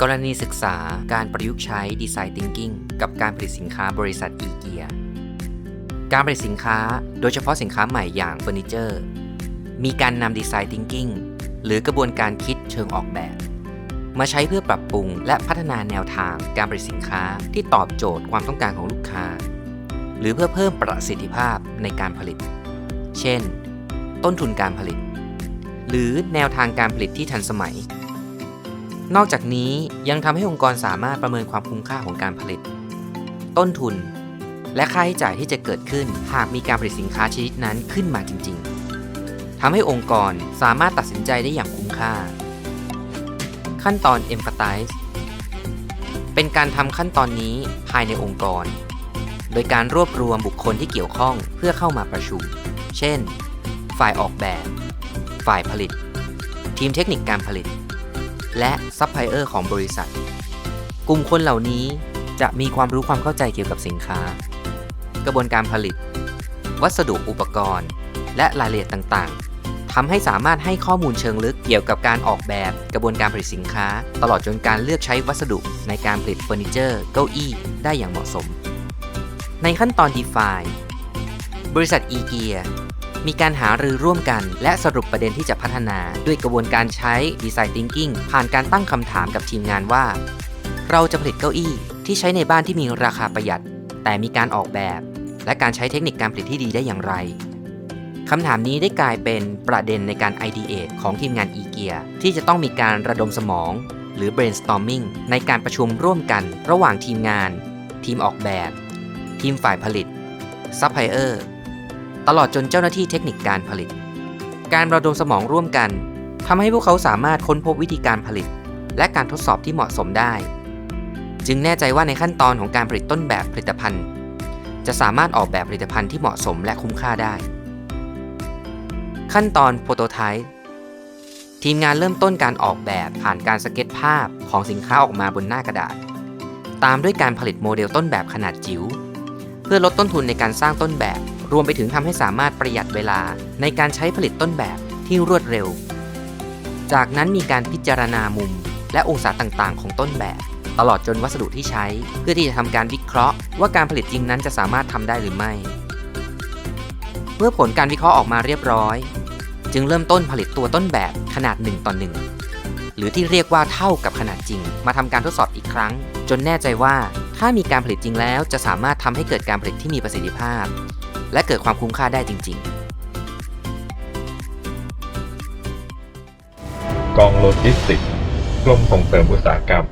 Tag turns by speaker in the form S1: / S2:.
S1: กรณีศึกษาการประยุกต์ใช้ Design Thinking กับการผลิตสินค้าบริษัทอีเกีย การผลิตสินค้าโดยเฉพาะสินค้าใหม่อย่างเฟอร์นิเจอร์ มีการนำ Design Thinking หรือกระบวนการคิดเชิงออกแบบ มาใช้เพื่อปรับปรุงและพัฒนาแนวทางการผลิตสินค้าที่ตอบโจทย์ความต้องการของลูกค้า หรือเพื่อเพิ่มประสิทธิภาพในการผลิต เช่น ต้นทุนการผลิต หรือแนวทางการผลิตที่ทันสมัย นอกจากนี้ยังทำให้องค์กรสามารถประเมินความคุ้มค่าของการผลิต ต้นทุน และค่าใช้จ่ายที่จะเกิดขึ้นหากมีการผลิตสินค้าชนิดนั้นขึ้นมาจริง ๆทำให้องค์กรสามารถตัดสินใจได้อย่างคุ้มค่า ขั้นตอน Empathize เป็นการทำขั้นตอนนี้ภายในองค์กร โดยการรวบรวมบุคคลที่เกี่ยวข้องเพื่อเข้ามาประชุม เช่น ฝ่ายออกแบบ ฝ่ายผลิต ทีมเทคนิคการผลิต และซัพพลายเออร์ของบริษัท กลุ่มคนเหล่านี้จะมีความรู้ความเข้าใจเกี่ยวกับสินค้า กระบวนการผลิต วัสดุอุปกรณ์ และรายละเอียดต่างๆทำให้สามารถให้ข้อมูลเชิงลึกเกี่ยวกับการออกแบบกระบวนการผลิตสินค้า ตลอดจนการเลือกใช้วัสดุในการผลิตเฟอร์นิเจอร์ เก้าอี้ ได้อย่างเหมาะสม ในขั้นตอน Define บริษัทอีเกีย มีการหารือร่วมกัน และสรุปประเด็นที่จะพัฒนาด้วยกระบวนการใช้ Design Thinking ผ่านการตั้งคำถามกับทีมงานว่า เราจะผลิตเก้าอี้ที่ใช้ในบ้านที่มีราคาประหยัด แต่มีการออกแบบ และการใช้เทคนิคการผลิตที่ดีได้อย่างไรคำถามนี้ได้กลายเป็นประเด็นในการ ideate ของทีมงานอีเกียที่จะต้องมีการระดมสมอง หรือ brainstorming ในการประชุมร่วมกัน ระหว่างทีมงาน ทีมออกแบบ ทีมฝ่ายผลิตซัพพลายเออร์ ตลอดจนเจ้าหน้าที่เทคนิคการผลิต การระดมสมองร่วมกันทำให้พวกเขาสามารถค้นพบวิธีการผลิต และการทดสอบที่เหมาะสมได้ จึงแน่ใจว่าในขั้นตอนของการผลิตต้นแบบผลิตภัณฑ์ จะสามารถออกแบบผลิตภัณฑ์ที่เหมาะสมและคุ้มค่าได้ ขั้นตอนโปรโตไทป์ทีมงานเริ่มต้นการออกแบบผ่านการสเก็ตภาพของสินค้าออกมาบนหน้ากระดาษ ตามด้วยการผลิตโมเดลต้นแบบขนาดจิ๋ว เพื่อลดต้นทุนในการสร้างต้นแบบ รวมไปถึงทำให้สามารถประหยัดเวลาในการใช้ผลิตต้นแบบที่รวดเร็ว จากนั้นมีการพิจารณามุม และองศาต่างๆ ของต้นแบบ ตลอดจนวัสดุที่ใช้ เพื่อที่จะทำการวิเคราะห์ ว่าการผลิตจริงนั้นจะสามารถทำได้หรือไม่ เมื่อผลการวิเคราะห์ออกมาเรียบร้อย จึงเริ่มต้นผลิตตัวต้นแบบขนาด1ต่อ1หรือที่เรียกว่าเท่ากับขนาดจริง มาทำการทดสอบอีกครั้ง จนแน่ใจว่าถ้ามีการผลิตจริงแล้วจะสามารถทำให้เกิดการผลิตที่มีประสิทธิภาพ และเกิดความคุ้มค่าได้จริง ๆ
S2: กองโลจิสติกส์กรมส่งเสริมอุตสาหกรรม